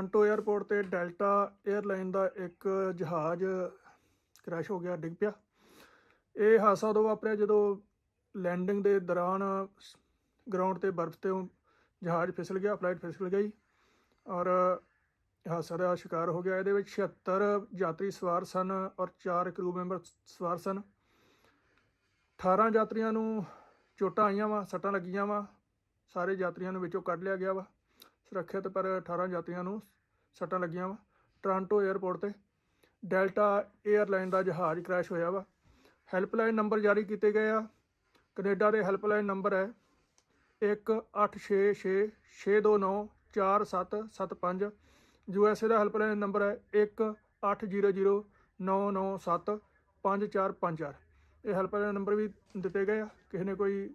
Toronto airport ਤੇ Delta airline ਦਾ ਇੱਕ ਜਹਾਜ਼ ਕ੍ਰੈਸ਼ ਹੋ ਗਿਆ, ਡਿੱਗ ਪਿਆ। ਇਹ ਹਾਦਸਾ ਉਦੋਂ ਵਾਪਰਿਆ ਜਦੋਂ ਲੈਂਡਿੰਗ ਦੇ ਦੌਰਾਨ ਗਰਾਊਂਡ ਤੇ ਬਰਫ਼ ਤੇ ਜਹਾਜ਼ ਫਿਸਲ ਗਿਆ, ਫਲਾਈਟ ਫਿਸਲ ਗਈ ਔਰ ਹਾਦਸੇ ਦਾ ਸ਼ਿਕਾਰ ਹੋ ਗਿਆ। ਇਹਦੇ ਵਿੱਚ 76 ਯਾਤਰੀ ਸਵਾਰ ਸਨ ਔਰ 4 ਕਰੂ ਮੈਂਬਰ ਸਵਾਰ ਸਨ। 18 ਯਾਤਰੀਆਂ ਨੂੰ ਚੋਟਾਂ ਆਈਆਂ ਵਾ, ਸੱਟਾਂ ਲੱਗੀਆਂ ਵਾ, ਸਾਰੇ ਯਾਤਰੀਆਂ ਨੂੰ ਵਿੱਚੋਂ ਕੱਢ ਲਿਆ ਗਿਆ ਵਾ। ਸੁਰੱਖਿਅਤ ਪਰ 18 ਯਾਤਰੀਆਂ ਨੂੰ ਸੱਟਾਂ ਲੱਗੀਆਂ ਵਾ। ਟੋਰਾਂਟੋ 에ਅਰਪੋਰਟ ਤੇ ਡੈਲਟਾ 에ਅਰਲਾਈਨ ਦਾ ਜਹਾਜ਼ ਕ੍ਰੈਸ਼ ਹੋਇਆ ਵਾ। ਹੈਲਪਲਾਈਨ ਨੰਬਰ ਜਾਰੀ ਕੀਤੇ ਗਏ ਆ। ਕੈਨੇਡਾ ਦੇ ਹੈਲਪਲਾਈਨ ਨੰਬਰ ਹੈ 186662947775 ਏ ਦਾ ਹੈਲਪਲਾਈਨ ਨੰਬਰ ਹੈ 1800997545 ਇਹ ਹੈਲਪਲਾਈਨ ਨੰਬਰ ਵੀ ਦਿੱਤੇ ਗਏ ਆ। ਕਿਸੇ ਨੇ ਕੋਈ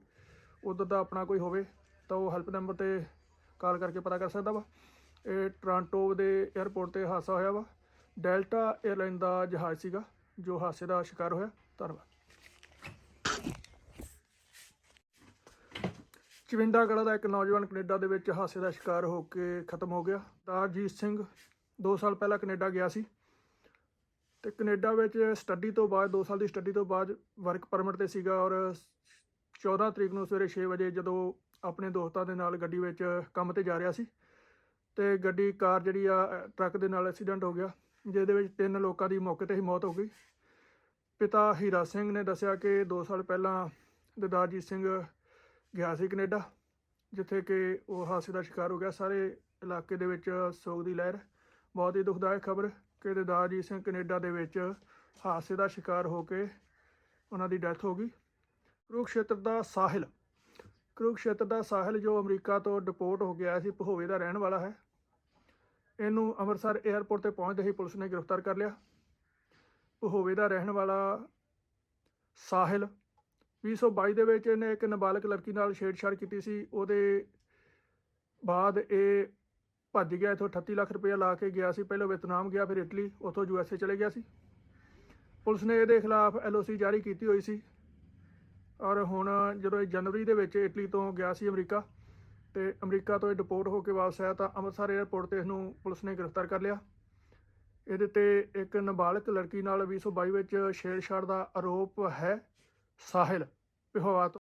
ਉਧਰ ਦਾ ਆਪਣਾ ਕੋਈ ਹੋਵੇ ਤਾਂ ਉਹ ਹੈਲਪ ਨੰਬਰ ਤੇ ਕਾਲ ਕਰਕੇ ਪਤਾ ਕਰ ਸਕਦਾ ਵਾ। ਇਹ ਟੋਰਾਂਟੋ ਦੇ 에ਅਰਪੋਰਟ ਤੇ ਹਾਦਸਾ ਹੋਇਆ ਵਾ। ਡੈਲਟਾ 에ਅਰਲਾਈਨ ਦਾ ਜਹਾਜ਼ ਸੀਗਾ, ਜੋ ਹਾਦਸੇ ਦਾ ਸ਼ਿਕਾਰ ਹੋਇਆ। ਧੰਨਵਾਦ। ਚਵਿੰਡਾ ਕਲਾ ਦਾ ਇੱਕ ਨੌਜਵਾਨ ਕੈਨੇਡਾ ਦੇ ਵਿੱਚ ਹਾਦਸੇ ਦਾ ਸ਼ਿਕਾਰ ਹੋ ਕੇ ਖਤਮ ਹੋ ਗਿਆ। ਦਾਰਜੀਤ ਸਿੰਘ 2 ਸਾਲ ਪਹਿਲਾਂ ਕੈਨੇਡਾ ਗਿਆ ਸੀ। ਤੇ ਕੈਨੇਡਾ ਵਿੱਚ ਸਟੱਡੀ ਤੋਂ ਬਾਅਦ 2 ਸਾਲ ਦੀ ਸਟੱਡੀ ਤੋਂ ਬਾਅਦ ਵਰਕ ਪਰਮਿਟ ਤੇ ਸੀਗਾ ਔਰ 14 ਤਰੀਕ ਨੂੰ ਸਵੇਰੇ 6 ਵਜੇ ਜਦੋਂ ਆਪਣੇ ਦੋਸਤਾਂ ਦੇ ਨਾਲ ਗੱਡੀ ਵਿੱਚ ਕੰਮ ਤੇ ਜਾ ਰਿਹਾ ਸੀ ਤੇ ਗੱਡੀ ਕਾਰ ਜਿਹੜੀ ਆ ਟਰੱਕ ਦੇ ਨਾਲ ਐਕਸੀਡੈਂਟ ਹੋ ਗਿਆ, ਜਿਹਦੇ ਵਿੱਚ ਤਿੰਨ ਲੋਕਾਂ ਦੀ ਮੌਕੇ ਤੇ ਹੀ ਮੌਤ ਹੋ ਗਈ। ਪਿਤਾ ਹੀਰਾ ਸਿੰਘ ਨੇ ਦੱਸਿਆ ਕਿ 2 ਸਾਲ ਪਹਿਲਾਂ ਦਦਾਰਜੀਤ ਸਿੰਘ ਗਿਆ ਸੀ ਕੈਨੇਡਾ, ਜਿੱਥੇ ਕਿ ਉਹ ਹਾਦਸੇ ਦਾ ਸ਼ਿਕਾਰ ਹੋ ਗਿਆ। ਸਾਰੇ ਇਲਾਕੇ ਦੇ ਵਿੱਚ ਸੋਗ ਦੀ ਲਹਿਰ, ਬਹੁਤ ਹੀ ਦੁਖਦਾਇਕ ਖਬਰ ਕਿ ਦਦਾਰਜੀਤ ਸਿੰਘ ਕੈਨੇਡਾ ਦੇ ਵਿੱਚ ਹਾਦਸੇ ਦਾ ਸ਼ਿਕਾਰ ਹੋ ਕੇ ਉਹਨਾਂ ਦੀ ਡੈਥ ਹੋ ਗਈ। ਕੁਰੂਕਸ਼ੇਤਰ ਦਾ ਸਾਹਿਲ ਕੁਰੂਕਸ਼ੇਤਰ ਦਾ ਸਾਹਿਲ ਜੋ ਅਮਰੀਕਾ ਤੋਂ ਡਿਪੋਰਟ ਹੋ ਗਿਆ ਸੀ ਭਹੋਵੇ ਦਾ ਰਹਿਣ ਵਾਲਾ ਹੈ। ਇਹਨੂੰ ਅੰਮ੍ਰਿਤਸਰ 에ਅਰਪੋਰਟ ਤੇ ਪਹੁੰਚਦੇ ਹੀ ਪੁਲਿਸ ਨੇ ਗ੍ਰਿਫਤਾਰ ਕਰ ਲਿਆ। ਭਹੋਵੇ ਦਾ ਰਹਿਣ ਵਾਲਾ ਸਾਹਿਲ 2022 ਦੇ ਵਿੱਚ ਇਹਨੇ ਇੱਕ ਨਾਬਾਲਗ ਲੜਕੀ ਨਾਲ ਛੇੜਛਾੜ ਕੀਤੀ ਸੀ। ਉਹਦੇ ਬਾਅਦ ਇਹ ਭੱਜ ਗਿਆ, ਇਥੋਂ 38 ਲੱਖ ਰੁਪਏ ਲਾ ਕੇ ਗਿਆ ਸੀ। ਪਹਿਲਾਂ ਵਿਤਨਾਮ ਗਿਆ, ਫਿਰ ਇਟਲੀ, ਉੱਥੋਂ ਯੂਐਸਏ ਚਲੇ ਗਿਆ ਸੀ। ਪੁਲਿਸ ਨੇ ਇਹਦੇ ਖਿਲਾਫ ਐਲਓਸੀ ਜਾਰੀ ਕੀਤੀ ਹੋਈ ਸੀ। ਔਰ ਹੁਣ ਜਦੋਂ ਇਹ ਜਨਵਰੀ ਦੇ ਵਿੱਚ ਇਟਲੀ ਤੋਂ ਗਿਆ ਸੀ ਅਮਰੀਕਾ ਤੇ ਅਮਰੀਕਾ ਤੋਂ ਇਹ ਡਿਪੋਰਟ ਹੋ ਕੇ ਵਾਪਸ ਆਇਆ ਤਾਂ ਅੰਮ੍ਰਿਤਸਰ 에ਅਰਪੋਰਟ ਤੇ ਇਹਨੂੰ ਪੁਲਿਸ ਨੇ ਗ੍ਰਿਫਤਾਰ ਕਰ ਲਿਆ। ਇਹਦੇ ਤੇ ਇੱਕ ਨਾਬਾਲਗ ਲੜਕੀ ਨਾਲ 2022 ਵਿੱਚ ਛੇੜਛਾੜ ਦਾ ਆਰੋਪ ਹੈ, ਸਾਹਿਲ ਪਿਹੋਵਾ